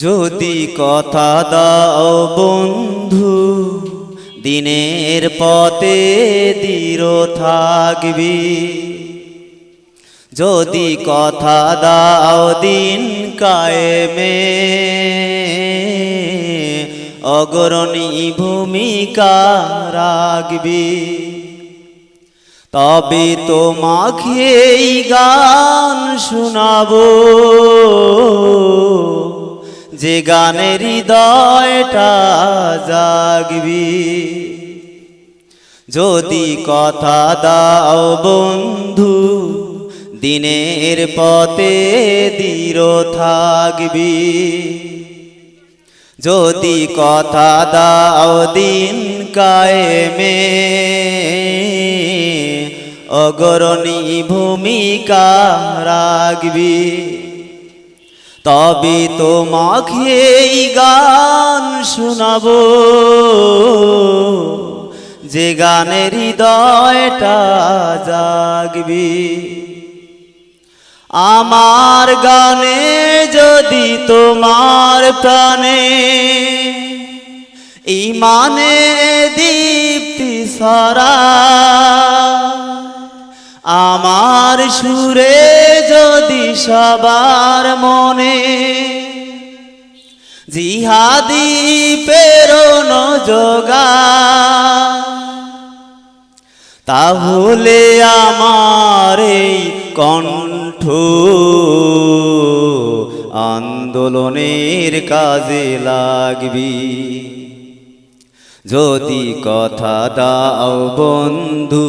যদি কথা দাও বন্ধু, দিনের পথে দৃঢ় থাকবি। যদি কথা দাও দিন কায়েমে, অগ্রণী ভূমিকা রাখবি। তবে তোমাকে গান শোনাবো। যে গানের হৃদয়টা জাগবি। যদি কথা দাও বন্ধু, দিনের পথে দৃঢ় থাকবি। যদি কথা দাও দিন কায়েমে, অগরণী ভূমিকা রাখবি। তবে তোমাকে এই গান শোনাবো। যে গানের হৃদয়টা জাগবি। আমার গানে যদি তোমার প্রাণে ইমানে দীপ্তি সারা আমার সুরে যদি সবার মনে। জিহাদি প্রেরণ যোগা তাহলে আমার এই কণ্ঠ আন্দোলনের কাজে লাগবি। যদি কথা দাও বন্ধু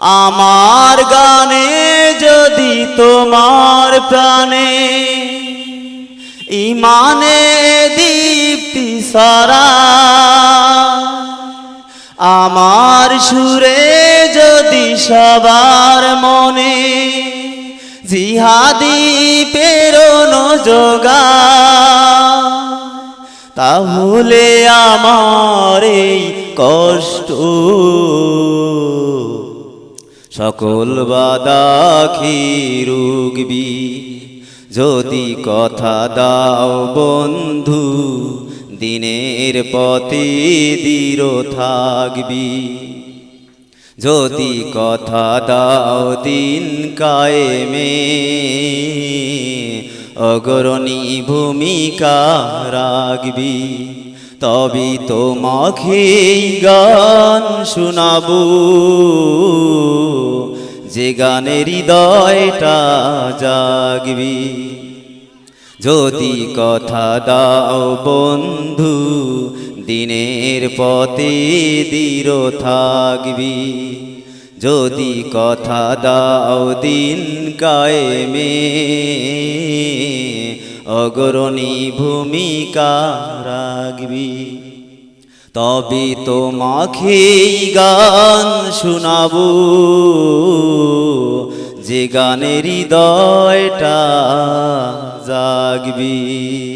আমার গানে যদি তোমার প্রাণে ইমানে দীপ্তি সারা, আমার সুরে যদি সবার মনে জিহাদি পেরোন যোগা, তাহলে আমার এই কষ্ট সকল বাদাখি রুগবি যদি কথা দাও বন্ধু, দিনের পথে দৃঢ় থাকবি। যদি কথা দাও দিন কায়েমে, অগ্রণী ভূমিকা রাখবি। তবে তোমাকে গান শোনাবো। যে গানের হৃদয়টা জাগবি। যদি কথা দাও বন্ধু, দিনের পথে দৃঢ় থাকবি। যদি কথা দাও দিন কায়েমে অগ্রণী ভূমিকা রাখবি। তবে তোমাকে গান শোনাবো যে গানের হৃদয়টা জাগবি।